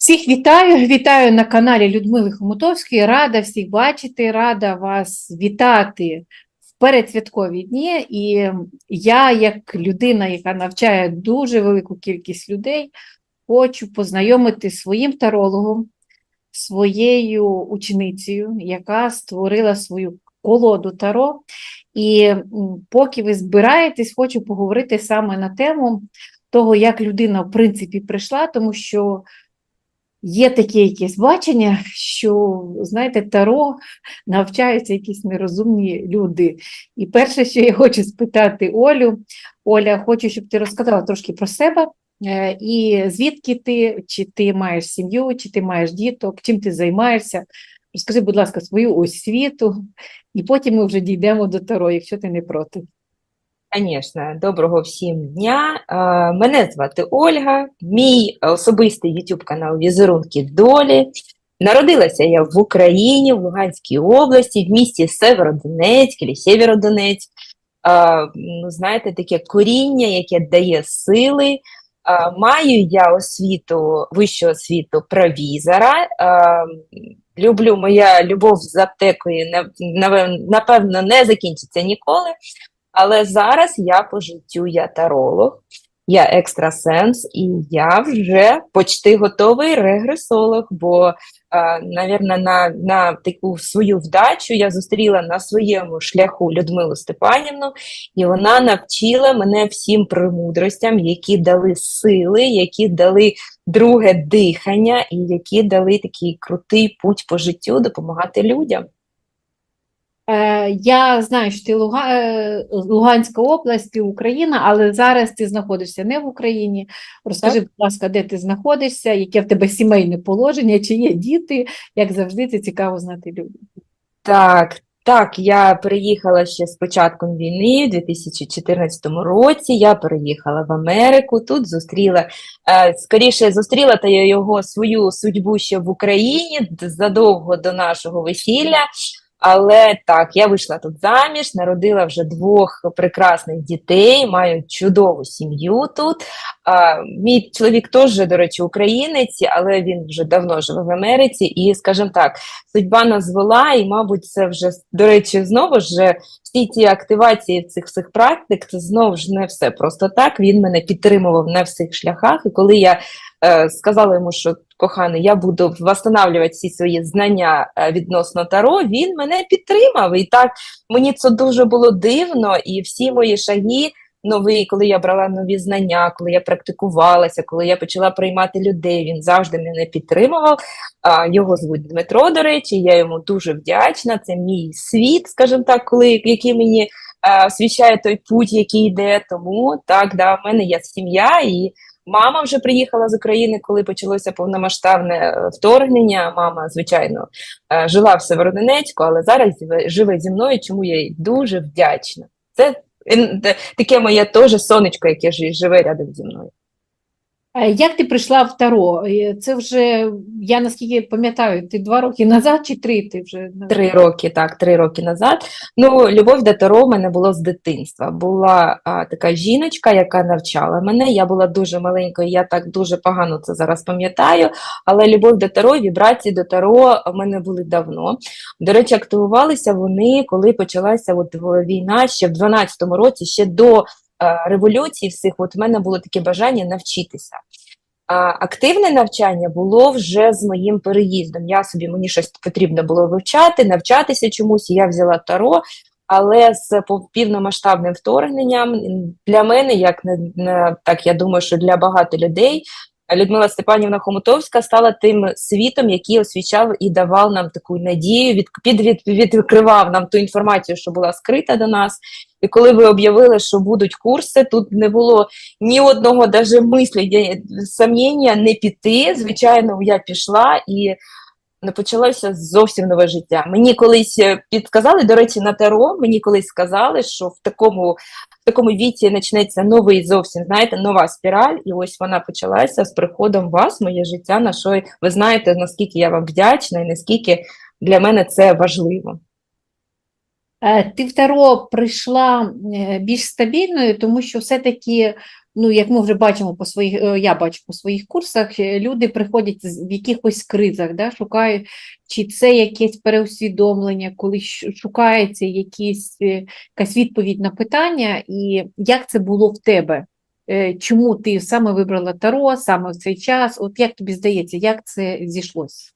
Всіх вітаю, вітаю на каналі Людмили Хомутовської. Рада всіх бачити, рада вас вітати в передсвяткові дні. І я, як людина, яка навчає дуже велику кількість людей, хочу познайомити своїм тарологом, своєю ученицею, яка створила свою колоду таро. І поки ви збираєтесь, хочу поговорити саме на тему того, як людина, в принципі, прийшла, тому що є таке якесь бачення, що, знаєте, таро навчаються якісь нерозумні люди. І перше, що я хочу спитати Олю, Оля, хочу, щоб ти розказала трошки про себе. е, І звідки ти, чи ти маєш сім'ю, чи ти маєш діток, чим ти займаєшся? Розкажи, будь ласка, свою освіту, і потім ми вже дійдемо до Таро, якщо ти не проти. Звісно, доброго всім дня. Е, Мене звати Ольга, мій особистий YouTube канал Візерунки долі. Народилася я в Україні, в Луганській області, в місті Северодонецьк або Сєвєродонецьк. Е, Ну, знаєте, таке коріння, яке дає сили. Е, Маю я освіту, вищу освіту провізора. Люблю, моя любов з аптекою, напевно, не закінчиться ніколи. Але зараз я по життю я таролог, я екстрасенс, і я вже почти готовий регресолог, бо, навірно, на, на таку свою вдачу я зустріла на своєму шляху Людмилу Степанівну, і вона навчила мене всім премудростям, які дали сили, які дали друге дихання, і які дали такий крутий путь по життю допомагати людям. Е, Я знаю, що ти е, Луганська область, ти Україна, але зараз ти знаходишся не в Україні. Розкажи, будь ласка, де ти знаходишся, яке в тебе сімейне положення, чи є діти, як завжди, це цікаво знати людям. Так, так, я переїхала ще з початком війни у 2014 році. Я переїхала в Америку. Тут зустріла, е, скоріше зустріла та я його свою судьбу ще в Україні задовго до нашого весілля. Але так, я вийшла тут заміж, народила вже двох прекрасних дітей, маю чудову сім'ю тут. А, мій чоловік теж, до речі, українець, але він вже давно живе в Америці. І, скажімо так, судьба нас звела, і, мабуть, це вже, до речі, знову ж всі ті активації цих всіх практик, це знову ж не все просто так. Він мене підтримував на всіх шляхах. І коли я е, сказала йому, що коханий, я буду восстанавливати всі свої знання е, відносно таро, він мене підтримав. І так мені це дуже було дивно, і всі мої шаги. Новий, коли я брала нові знання, коли я практикувалася, коли я почала приймати людей, він завжди мене підтримував. Його звуть Дмитро, до речі, я йому дуже вдячна. Це мій світ, скажімо так, коли який мені е, освіщає той путь, який йде. Тому так, да, в мене є сім'я, і мама вже приїхала з України, коли почалося повномасштабне е, вторгнення. Мама, звичайно, е, жила в Северодонецьку, але зараз живе- зі мною, чому я їй дуже вдячна. Це таке моє теж сонечко, яке жи- живе рядом зі мною. Е, Як ти прийшла в Таро? Е, Це вже, я наскільки пам'ятаю, ти два роки назад чи три ти вже? Три роки, так, три роки назад. Ну, любов до Таро в мене було з дитинства. Була а, така жіночка, яка навчала мене. Я була дуже маленькою, я так дуже погано це зараз пам'ятаю. Але любов до Таро, вібрації до Таро в мене були давно. До речі, активувалися вони, коли почалася от війна ще в 12-му році, ще до е, революції всіх. От в мене було таке бажання навчитися. А, Активне навчання було вже з моїм переїздом. Я собі мені щось потрібно було вивчати, навчатися чомусь. Я взяла таро, але з пов- повномасштабним вторгненням для мене, як не так я думаю, що для багато людей. Людмила Степанівна Хомутовська стала тим світом, який освічав і давав нам таку надію, від, під, від, відкривав нам ту інформацію, що була скрита до нас. І коли ви об'явили, що будуть курси, тут не було ні одного даже мислі, сумніння не піти. Звичайно, я пішла і почалося зовсім нове життя. Мені колись е, підказали, до речі, на таро, мені колись сказали, що в такому, в такому віці почнеться новий зовсім, знаєте, нова спіраль, і ось вона почалася з приходом вас, моє життя, на що ви знаєте, наскільки я вам вдячна і наскільки для мене це важливо. Е, Ти в Таро прийшла е, більш стабільною, тому що все-таки ну, як ми вже бачимо по своїх, е, я бачу по своїх курсах, е, люди приходять в якихось кризах, да, шукають, чи це якесь переусвідомлення, коли шукається якісь, е, якась відповідь на питання, і як це було в тебе? Чому ти саме вибрала Таро, саме в цей час? От як тобі здається, як це зійшлося?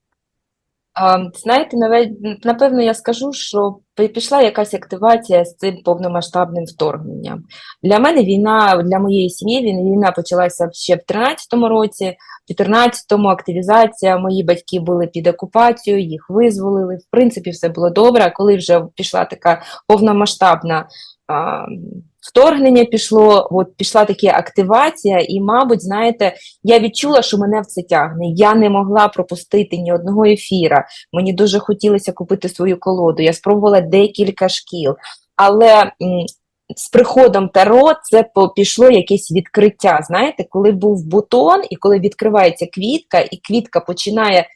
Знаєте, наве- напевно, я скажу, що пішла якась активація з цим повномасштабним вторгненням. Для мене війна, для моєї сім'ї війна почалася ще в 13-му році, в 14-му активізація, мої батьки були під окупацією, їх визволили, в принципі, все було добре. Коли вже пішла така повномасштабна вторгнення пішло, от пішла така активація, і, мабуть, знаєте, я відчула, що мене в це тягне. Я не могла пропустити ні одного ефіра. Мені дуже хотілося купити свою колоду. Я спробувала декілька шкіл, але з приходом Таро це пішло якесь відкриття. Знаєте, коли був бутон, і коли відкривається квітка, і квітка починає.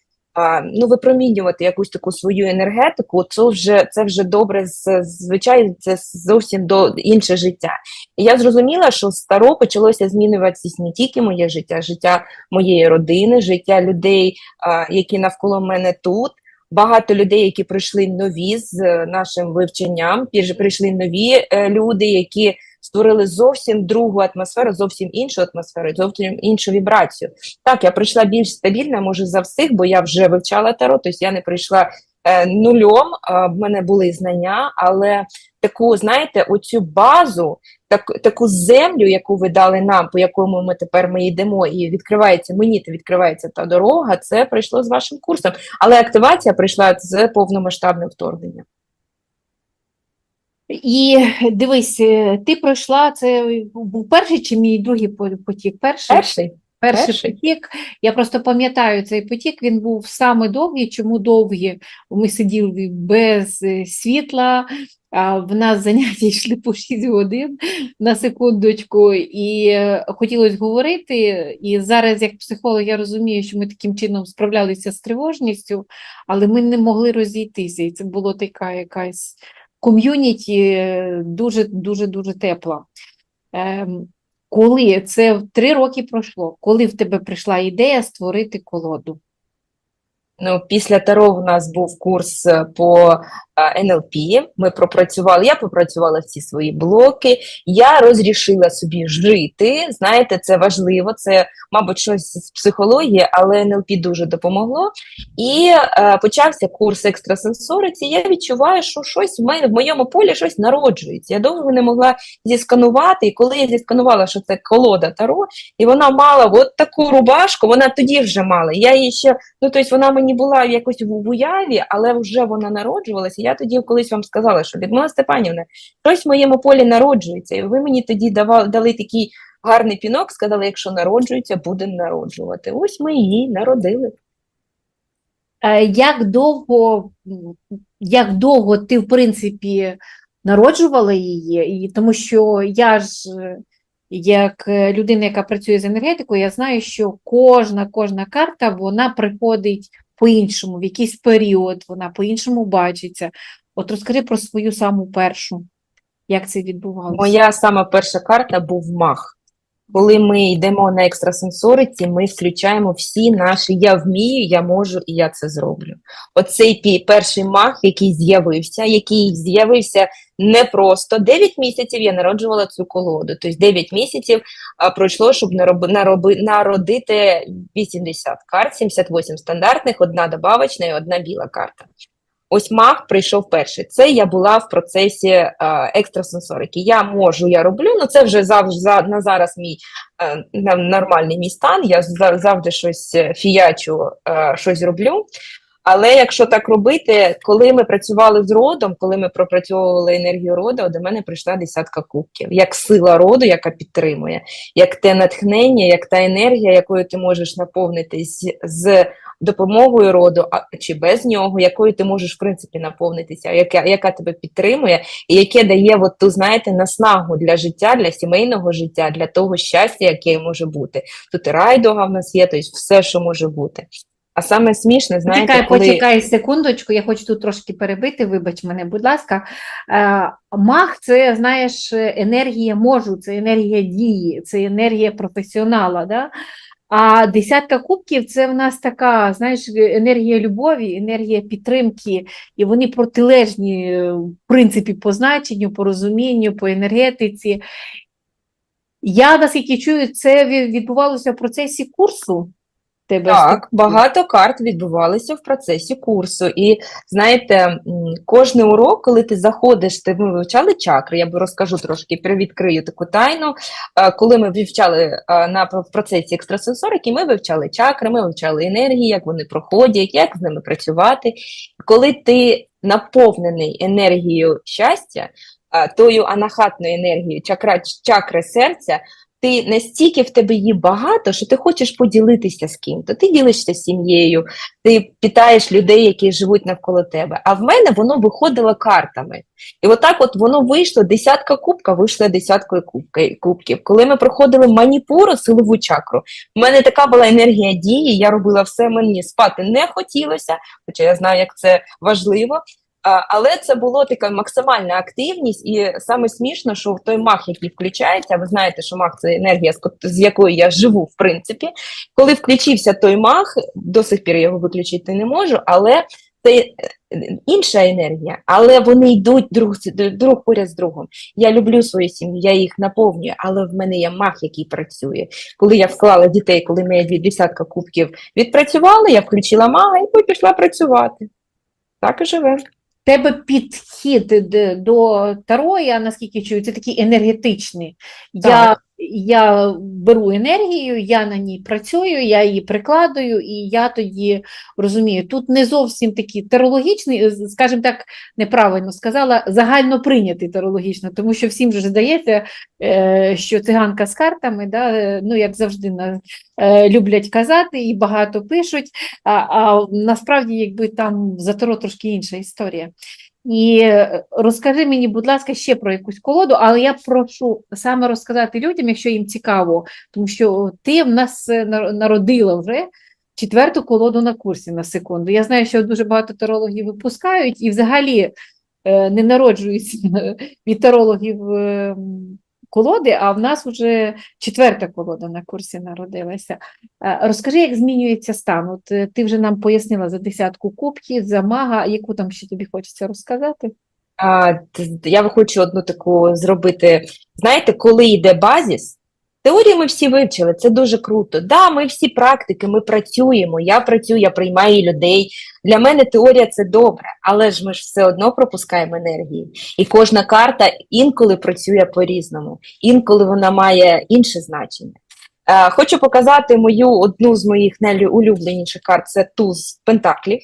Ну, випромінювати якусь таку свою енергетику, це вже це вже добре, звичайно, це зовсім до інше життя. І я зрозуміла, що з Таро почалося змінюватися не тільки моє життя, життя моєї родини, життя людей, які навколо мене тут. Багато людей, які прийшли нові з е, нашим вивченням, прийшли нові е, люди, які створили зовсім другу атмосферу, зовсім іншу атмосферу, зовсім іншу вібрацію. Так, я прийшла більш стабільна, може, за всіх, бо я вже вивчала таро, тобто я не прийшла е, нульом, а в мене були знання, але таку, знаєте, оцю базу, так, таку землю, яку ви дали нам, по якому ми тепер ми йдемо, і відкривається мені, та відкривається та дорога, це прийшло з вашим курсом. Але активація прийшла з повномасштабним вторгненням. І дивись, е, ти пройшла, це був перший чи мій другий потік? Перший? Перший Перший Перший. потік, я просто пам'ятаю цей потік, він був саме довгий. Чому довгий? Ми сиділи без е, світла, а в нас заняття йшли по 6 годин на секундочку, і е, хотілося говорити. І зараз, як психолог, я розумію, що ми таким чином справлялися з тривожністю, але ми не могли розійтися. І це було така якась ком'юніті дуже дуже дуже тепла. Ем, коли це три роки пройшло, коли в тебе прийшла ідея створити колоду? Ну, після Таро у нас був курс е, по е, НЛП. Ми пропрацювали, я попрацювала всі свої блоки. Я розрішила собі жити. Знаєте, це важливо, це, мабуть, щось з психології, але НЛП дуже допомогло. І е, почався курс екстрасенсориці. Я відчуваю, що щось в мене в моєму полі щось народжується. Я довго не могла зісканувати. І коли я зісканувала, що це колода Таро, і вона мала от таку рубашку, вона тоді вже мала. Я її ще Ну, тобто вона мені була якось в уяві, але вже вона народжувалася. Я тоді колись вам сказала, що Людмила Степанівна, щось в моєму полі народжується. І ви мені тоді давали, дали такий гарний пінок, сказали, якщо народжується, будемо народжувати. Ось ми її народили. Е, Як довго, як довго ти, в принципі, народжувала її? І тому що я ж, як людина, яка працює з енергетикою, я знаю, що кожна, кожна карта, вона приходить по-іншому, в якийсь період, вона по-іншому бачиться. От розкажи про свою саму першу, як це відбувалося? Моя сама перша карта був мах. Коли ми йдемо на екстрасенсориці, ми включаємо всі наші я вмію, я можу і я це зроблю. Оцей перший мах, який з'явився, який з'явився не просто 9 місяців я народжувала цю колоду. Тобто 9 місяців а, пройшло, щоб нароби, нароби, народити 80 карт, 78 стандартних, одна добавочна і одна біла карта. Ось мах прийшов перший. Це я була в процесі е, екстрасенсорики. Я можу, я роблю, ну це вже завжди за, на зараз мій е, нормальний мій стан. Я завжди щось фіячу, е, щось роблю. Але якщо так робити, коли ми працювали з родом, коли ми пропрацьовували енергію роду, до мене прийшла десятка кубків, як сила роду, яка підтримує, як те натхнення, як та енергія, якою ти можеш наповнитись з допомогою роду, а чи без нього, якою ти можеш в принципі наповнитися, яка, яка тебе підтримує, і яке дає от ту, знаєте, наснагу для життя, для сімейного життя, для того щастя, яке може бути. Тут і райдуга в нас є, тобто все, що може бути. А саме смішне, знаєте, Почекай, коли почекай секундочку, я хочу тут трошки перебити, вибач мене, будь ласка. Е, Мах це, знаєш, енергія можу, це енергія дії, це енергія професіонала. Да? А десятка кубків це в нас така, знаєш, енергія любові, енергія підтримки, і вони протилежні, е, в принципі, по значенню, по розумінню, по енергетиці. Я, наскільки чую, це відбувалося в процесі курсу. Тебе Так, багато карт відбувалися в процесі курсу. І знаєте, кожний урок, коли ти заходиш, ти ми вивчали чакри, я би розкажу трошки, привідкрию таку тайну. Е, Коли ми вивчали е, на в процесі екстрасенсорики, ми вивчали чакри, ми вивчали енергії, як вони проходять, як з ними працювати. Коли ти наповнений енергією щастя, е, тою анахатною енергією чакра, чакри серця, ти настільки в тебе її багато, що ти хочеш поділитися з ким-то. Ти ділишся сім'єю, ти питаєш людей, які живуть навколо тебе. А в мене воно виходило картами. І отак от воно вийшло, десятка кубка вийшла десяткою кубків. Коли ми проходили маніпуру, силову чакру, в мене така була енергія дії, я робила все, мені спати не хотілося, хоча я знаю, як це важливо. Але це була така максимальна активність, і саме смішно, що в той мах, який включається, ви знаєте, що мах це енергія, з якою я живу, в принципі. Коли включився той мах, до сих пір його виключити не можу, але це е, інша енергія, але вони йдуть друг, друг поряд з другом. Я люблю свою сім'ю, я їх наповнюю, але в мене є мах, який працює. Коли я вклала дітей, коли моя десятка кубків відпрацювали, я включила мага і пішла працювати. Так і живе. Тебе підхід до Таро, я наскільки чую, це такий енергетичний. Так. я беру енергію, я на ній працюю, я її прикладую, і я тоді розумію, тут не зовсім такий тарологічний, е, скажімо так, неправильно сказала, загально прийнятий тарологічно, тому що всім же здається, е, що циганка з картами, да, е, ну як завжди на, люблять казати і багато пишуть. А, а насправді, якби там за Таро трошки інша історія. І е, розкажи мені, будь ласка, ще про якусь колоду, але я прошу саме розказати людям, якщо їм цікаво, тому що ти в нас е, народила вже четверту колоду на курсі на секунду. Я знаю, що дуже багато тарологів випускають і взагалі е, не народжуються від тарологів е, м, колоди, а в нас вже четверта колода на курсі народилася. Е, Розкажи, як змінюється стан? От е, ти вже нам пояснила за десятку кубків, за мага, яку там ще тобі хочеться розказати? А, я хочу одну таку зробити. Знаєте, коли йде базіс, теорію ми всі вивчили, це дуже круто. Да, ми всі практики, ми працюємо. Я працюю, я приймаю людей. Для мене теорія це добре, але ж ми ж все одно пропускаємо енергії. І кожна карта інколи працює по-різному, інколи вона має інше значення. Е, хочу показати мою одну з моїх найулюбленіших карт це туз Пентаклів.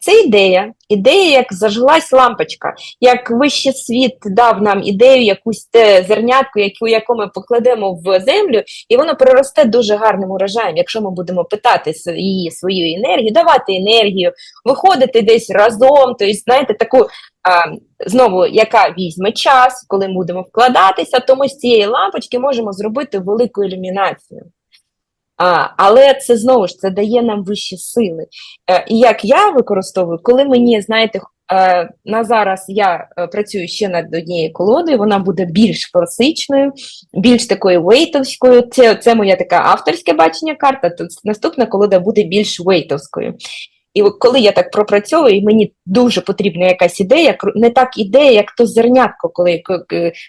Це ідея. Ідея, як зажглась лампочка, як вищий світ дав нам ідею, якусь те зернятку, яку, яку ми покладемо в землю, і воно приросте дуже гарним урожаєм, якщо ми будемо питати її свою енергію, давати енергію, виходити десь разом. Тобто, знаєте, таку а, знову, яка візьме час, коли ми будемо вкладатися, то ми з цієї лампочки можемо зробити велику ілюмінацію. А, але це знову ж це дає нам вищі сили. Е, і як я використовую, коли мені, знаєте, е, на зараз я е, працюю ще над однією колодою, вона буде більш класичною, більш такою вейтовською. Це, це моє таке авторське бачення карта, то наступна колода буде більш вейтовською. І коли я так пропрацьовую, і мені дуже потрібна якась ідея, не так ідея, як то зернятко, коли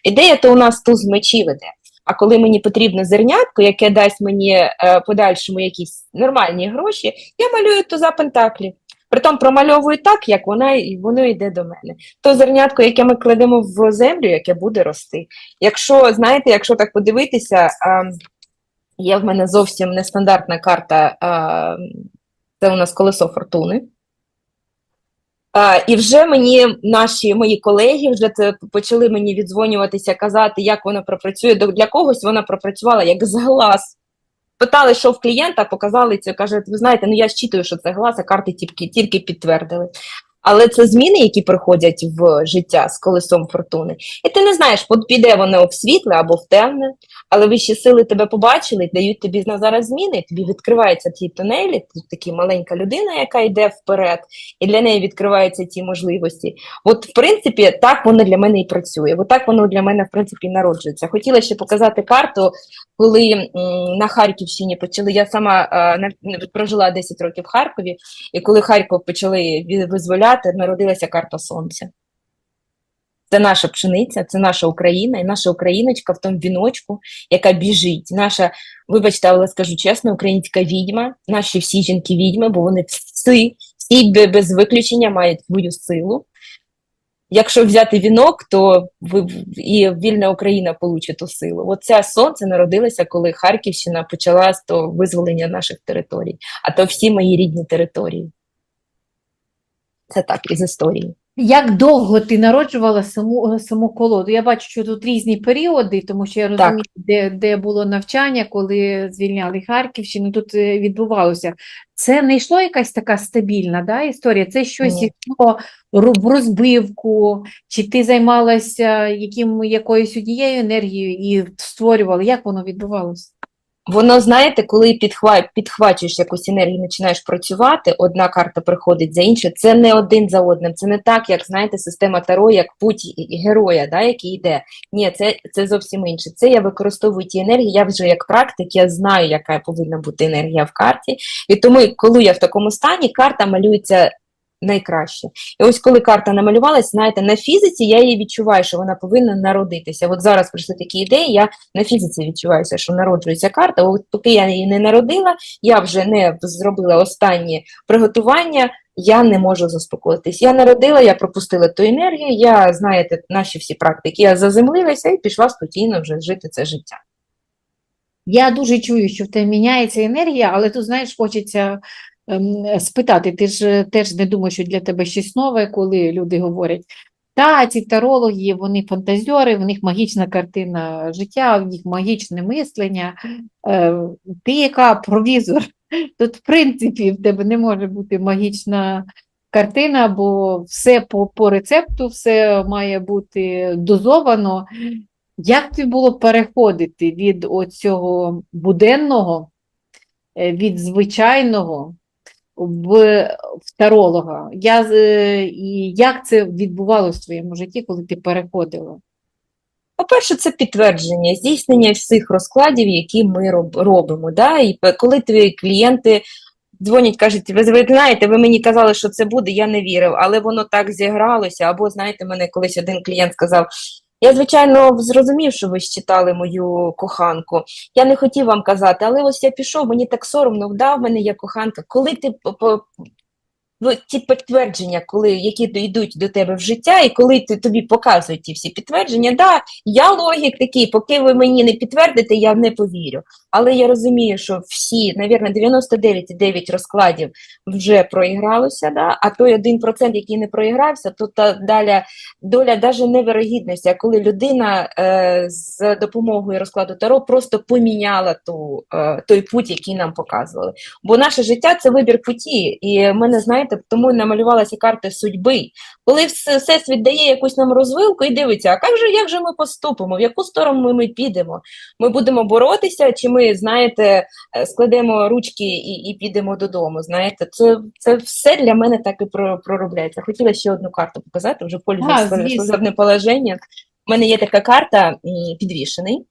ідея, то у нас туз мечів іде. А коли мені потрібно зернятко, яке дасть мені е, подальшому якісь нормальні гроші, я малюю туза пентаклів. Притом промальовую так, як вона і воно йде до мене. То зернятко, яке ми кладемо в землю, яке буде рости. Якщо знаєте, якщо так подивитися, а, є в мене зовсім нестандартна карта. А, це у нас колесо фортуни. І вже мені наші мої колеги вже це почали мені віддзвонюватися, казати, як вона пропрацює. Для когось вона пропрацювала як з глаз. Питали, що в клієнта, показали це. Каже, ви знаєте, ну я щитую, що це глаз, а карти тільки, тільки підтвердили. Але це зміни, які приходять в життя з колесом фортуни. І ти не знаєш, піде воно в світле або в темне, але вищі сили тебе побачили, дають тобі на зараз зміни, тобі відкриваються ті тунелі, ти такі маленька людина, яка йде вперед, і для неї відкриваються ті можливості. От, в принципі, так воно для мене і працює. От так воно для мене, в принципі, народжується. Хотіла ще показати карту, коли м, на Харківщині почали. Я сама на- прожила 10 років в Харкові, і коли Харків почали ві- визволяти, народилася карта сонця. Це наша пшениця, це наша Україна, і наша україночка в тому віночку, яка біжить. Наша, вибачте, але скажу чесно, українська відьма, наші всі жінки відьми, бо вони всі, всі без виключення мають свою силу. Якщо взяти вінок, то ви, і вільна Україна получить ту силу. Оце сонце народилося, коли Харківщина почала з того визволення наших територій, а то всі мої рідні території. Це так із історії. Як довго ти народжувала саму, саму колоду? Я бачу, що тут різні періоди, тому що я Так. розумію, де, де було навчання, коли звільняли Харківщину, тут е, відбувалося. Це не йшло якась така стабільна да, історія? Це щось Ні. йшло в розбивку, чи ти займалася яким, якоюсь однією енергією і створювала? Як воно відбувалося? Воно, знаєте, коли підхва... підхвачуєш якусь енергію, починаєш працювати, одна карта приходить за іншою, це не один за одним. Це не так, як знаєте, система Таро, як путь героя, да, який йде. Ні, це, це зовсім інше. Це я використовую ті енергії. Я вже як практик, я знаю, яка повинна бути енергія в карті. І тому, коли я в такому стані, карта малюється найкраще. І ось коли карта намалювалась, знаєте, на фізиці я її відчуваю, що вона повинна народитися. От зараз прийшли такі ідеї, я на фізиці відчуваюся, що народжується карта. От поки я її не народила, я вже не зробила останні приготування, я не можу заспокоїтись. Я народила, я пропустила ту енергію, я, знаєте, наші всі практики, я заземлилася і пішла спокійно вже жити це життя. Я дуже чую, що в тебе міняється енергія, але тут, знаєш, хочеться спитати, ти ж теж не думаєш, що для тебе щось нове, коли люди говорять, та, ці тарологи, вони фантазьори, в них магічна картина життя, в них магічне мислення. Е, ти яка провізор? Тут, в принципі, в тебе не може бути магічна картина, бо все по, по рецепту, все має бути дозовано. Як тобі було переходити від оцього буденного, е, від звичайного в, в? Я, і як це відбувалося в твоєму житті, коли ти переходила? По-перше, це підтвердження, здійснення всіх розкладів, які ми робимо. Да? І коли твої клієнти дзвонять, кажуть, ви знаєте, ви мені казали, що це буде, я не вірив, але воно так зігралося. Або, знаєте, мене колись один клієнт сказав, я, звичайно, зрозумів, що ви читали мою коханку. Я не хотів вам казати, але ось я пішов, мені так соромно, вдав, мене є коханка. Коли ти по- ті підтвердження, коли які йдуть до тебе в життя, і коли ти тобі показують ті всі підтвердження, да, я логік такий, поки ви мені не підтвердите, я не повірю. Але я розумію, що всі, навірно, 99,9 розкладів вже проігралося, да, а той 1%, який не проігрався, то та доля, доля навіть невирогідності, коли людина е, з допомогою розкладу Таро просто поміняла ту, е, той путь, який нам показували. Бо наше життя це вибір путі, і в мене, знаєте, тому і намалювалася карта судьби. Коли все- всесвіт дає якусь нам розвилку і дивиться, а як же, як же ми поступимо, в яку сторону ми, підемо? Ми будемо боротися, чи ми, знаєте, е, складемо ручки і, і підемо додому. Знаєте, це, це все для мене так і проробляється. Хотіла ще одну карту показати, вже звісно. служебним положенням. У мене є така карта підвішений.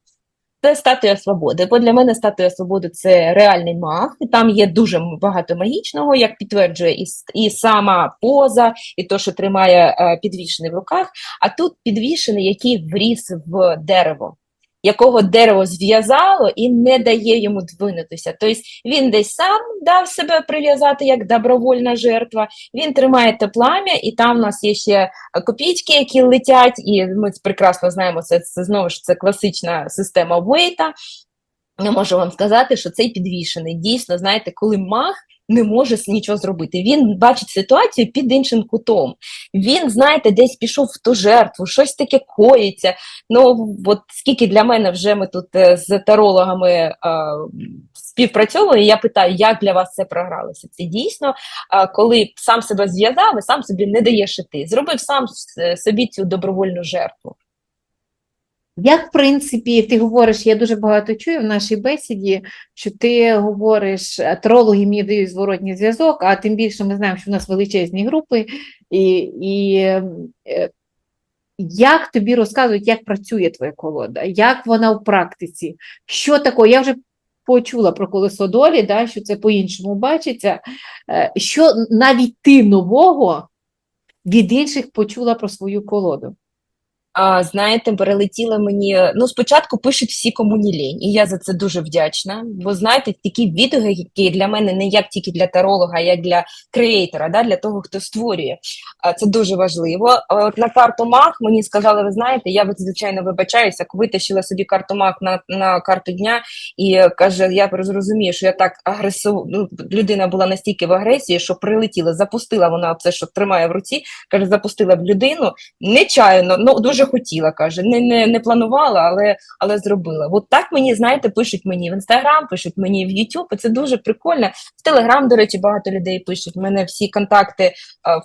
Це статуя свободи, бо для мене статуя свободи це реальний маг, і там є дуже багато магічного, як підтверджує і, і сама поза, і то, що тримає е, підвішений в руках. А тут підвішений, який вріс в дерево, якого дерево зв'язало і не дає йому двинутися. Тобто він десь сам дав себе прив'язати як добровольна жертва. Він тримає те плам'я, і там у нас є ще копійки, які летять, і ми прекрасно знаємо, це, це знову ж це класична система Вейта. я можу вам сказати, що цей підвішений. Дійсно, знаєте, коли маг не може нічого зробити. Він бачить ситуацію під іншим кутом. Він, знаєте, десь пішов в ту жертву, щось таке коїться. Ну, от скільки для мене вже ми тут е, з тарологами е, співпрацьовуємо, я питаю, як для вас це програлося? Це дійсно, е, коли сам себе зв'язав і сам собі не даєш іти. Зробив сам собі цю добровольну жертву. Як, в принципі, ти говориш, я дуже багато чую в нашій бесіді, що ти говориш, трологи мені дають зворотній зв'язок, а тим більше ми знаємо, що в нас величезні групи, і, і е, як тобі розказують, як працює твоя колода, як вона в практиці, що таке? Я вже почула про колесо долі, да, що це по-іншому бачиться, Е, що навіть ти нового від інших почула про свою колоду. Знаєте, перелетіли мені. Ну, спочатку пишуть всі кому не лінь, і я за це дуже вдячна. Бо знаєте, такі відгуки, які для мене не як тільки для таролога, а як для креатора, да, для того, хто створює. Це дуже важливо. От на карту Мах мені сказали, ви знаєте, я звичайно вибачаюся, витащила собі карту Мах на, на карту дня і е, каже: я зрозумію, що я так агресив... ну, людина була настільки в агресії, що прилетіла, запустила вона це, що тримає в руці, каже, запустила в людину. Нечаянно, ну дуже хотіла, каже, не, не, не планувала, але, але зробила. От так мені, знаєте, пишуть мені в інстаграм, пишуть мені в Ютуб, це дуже прикольно. В Телеграм, до речі, багато людей пишуть. У мене всі контакти,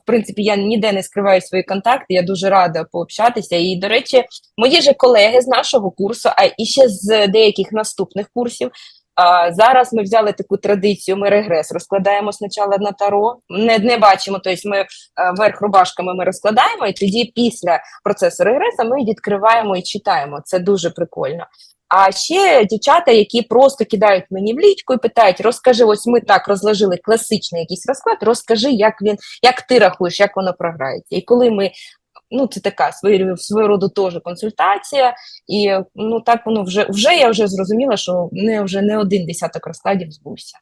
в принципі, я ніде не скриваю свої контакти, я дуже рада пообщатися. І, до речі, мої же колеги з нашого курсу, а і ще з деяких наступних курсів. Зараз ми взяли таку традицію, ми регрес розкладаємо спочатку на таро, не, не бачимо, тобто ми е, верх рубашками ми розкладаємо, і тоді після процесу регреса ми відкриваємо і читаємо. Це дуже прикольно. А ще дівчата, які просто кидають мені в лічку і питають: розкажи, ось ми так розложили класичний якийсь розклад, розкажи, як він, як ти рахуєш, як воно програється. І коли ми. Ну, це така свою, роду теж консультація, і ну так воно вже вже я вже зрозуміла, що не вже не один десяток розкладів збувся.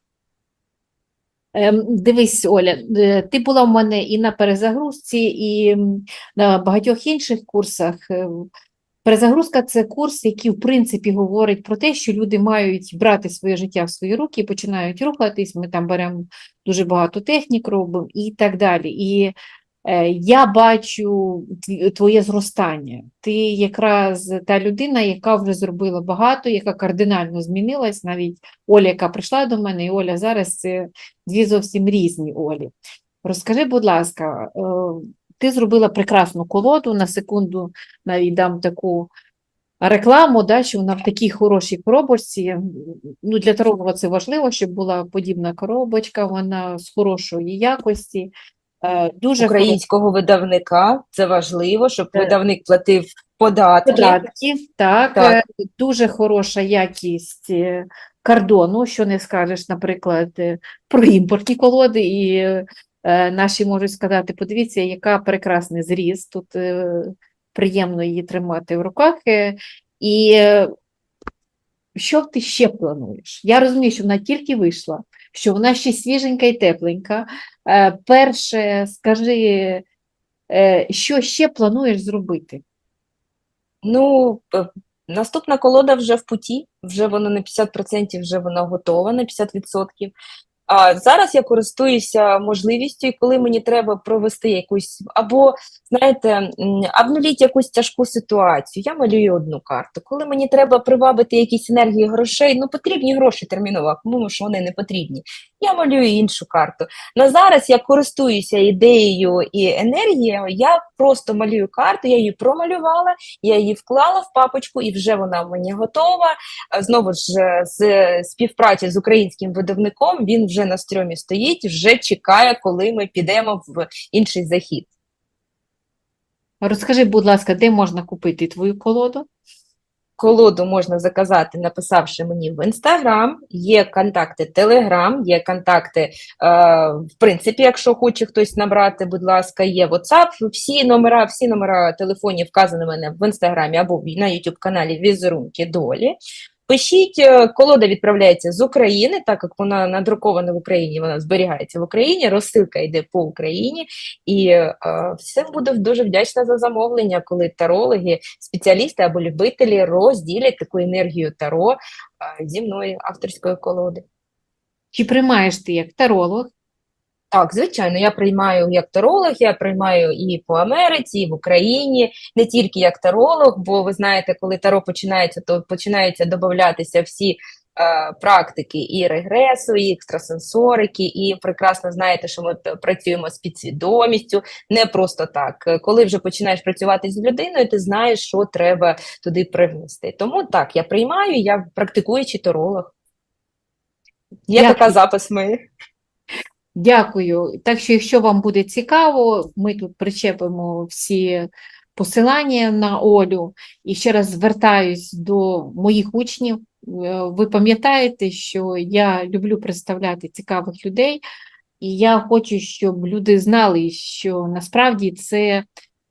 Ем, Дивись, Оля, е, ти була в мене і на перезагрузці, і на багатьох інших курсах. Ем, Перезагрузка це курс, який, в принципі, говорить про те, що люди мають брати своє життя в свої руки, починають рухатись. Ми там беремо дуже багато технік, робимо і так далі. І е, я бачу твоє зростання. Ти якраз та людина, яка вже зробила багато, яка кардинально змінилась. Навіть Оля, яка прийшла до мене, і Оля зараз це дві зовсім різні Олі. Розкажи, будь ласка, е, ти зробила прекрасну колоду, на секунду навіть дам таку рекламу, да, що вона в такій хорошій коробочці. Ну, для таролога це важливо, щоб була подібна коробочка, вона з хорошої якості. Е, Дуже Українського видавника це важливо, щоб Так. видавник платив податки. податків, так, Так. е, дуже хороша якість е, кордону, що не скажеш, наприклад, про імпортні колоди, і е, наші можуть сказати, подивіться, яка прекрасний зріз, тут е, приємно її тримати в руках. е, І е, що ти ще плануєш? Я розумію, що вона тільки вийшла, що вона ще свіженька і тепленька. Е, Перше, скажи, е, що ще плануєш зробити? Ну, наступна колода вже в путі, вже вона на 50% вже вона готова на 50%. А зараз я користуюся можливістю, коли мені треба провести якусь, або, знаєте, обнуліть якусь тяжку ситуацію, я малюю одну карту. Коли мені треба привабити якісь енергії грошей, ну потрібні гроші терміново, кому що вони не потрібні. Я малюю іншу карту. На зараз я користуюся ідеєю і енергією, я просто малюю карту, я її промалювала, я її вклала в папочку, і вже вона в мені готова. Знову ж е, з співпраці з українським видавником він вже на стрьомі стоїть, вже чекає, коли ми підемо в інший захід. Розкажи, будь ласка, де можна купити твою колоду? Колоду можна заказати, написавши мені в Інстаграм, є контакти Телеграм, є контакти, е, в принципі, якщо хоче хтось набрати, будь ласка, є WhatsApp, всі номера, всі номера телефонів вказані в мене в Інстаграмі або на YouTube каналі Візерунки Долі. Пишіть, е, колода відправляється з України, так як вона надрукована в Україні, вона зберігається в Україні, розсилка йде по Україні, і е, всім буду дуже вдячна за замовлення, коли тарологи, спеціалісти або любителі розділять таку енергію таро е, зі мною авторської колоди. Чи приймаєш ти як таролог? Так, звичайно, я приймаю як таролог, я приймаю і по Америці, і в Україні, не тільки як таролог, бо ви знаєте, коли таро починається, то починаються додатися всі е, практики і регресу, і екстрасенсорики, і прекрасно знаєте, що ми працюємо з підсвідомістю, не просто так. Коли вже починаєш працювати з людиною, ти знаєш, що треба туди привнести. Тому так, я приймаю, я практикуючий таролог. Є Дякую. така запис моя. Дякую. Так що, якщо вам буде цікаво, ми тут причепимо всі посилання на Олю. І ще раз звертаюсь до моїх учнів. Е, Ви пам'ятаєте, що я люблю представляти цікавих людей, і я хочу, щоб люди знали, що насправді це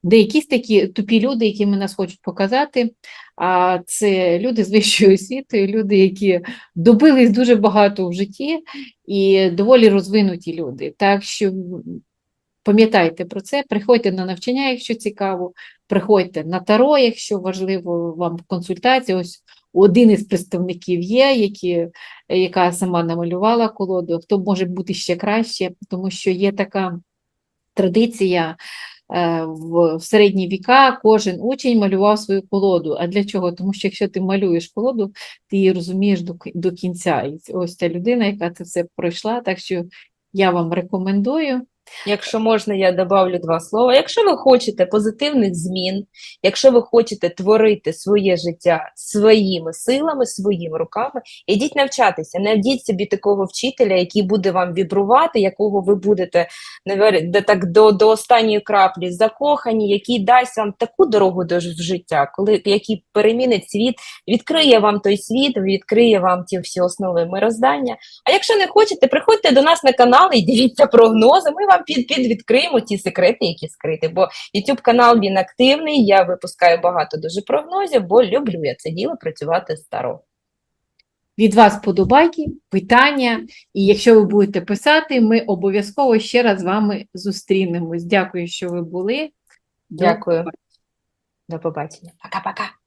не якісь такі тупі люди, які нас хочуть показати, а це люди з вищою освітою, люди, які добились дуже багато в житті і доволі розвинуті люди. Так що пам'ятайте про це, приходьте на навчання, якщо цікаво, приходьте на таро, якщо важливо вам консультація. Ось один із представників є, які, яка сама намалювала колоду, хто може бути ще краще, тому що є така традиція. Е, В середні віка кожен учень малював свою колоду. А для чого? Тому що якщо ти малюєш колоду, ти її розумієш до, до кінця. І ось ця людина, яка це все пройшла, так що я вам рекомендую. Якщо можна, я добавлю два слова. Якщо ви хочете позитивних змін, якщо ви хочете творити своє життя своїми силами, своїми руками, ідіть навчатися. Не йдіть собі такого вчителя, який буде вам вібрувати, якого ви будете де так до, до останньої краплі закохані, який дасть вам таку дорогу до життя, коли який перемінить світ, відкриє вам той світ, відкриє вам ті всі основи мироздання. А якщо не хочете, приходьте до нас на канал і дивіться прогнози. Ми вам під, під відкриємо ті секрети, які скриті. Бо YouTube канал він активний. Я випускаю багато дуже прогнозів, бо люблю я це діло працювати старо. Від вас подобайки, питання, і якщо ви будете писати, ми обов'язково ще раз з вами зустрінемось. Дякую, що ви були. Дякую. До побачення. Пока-пока.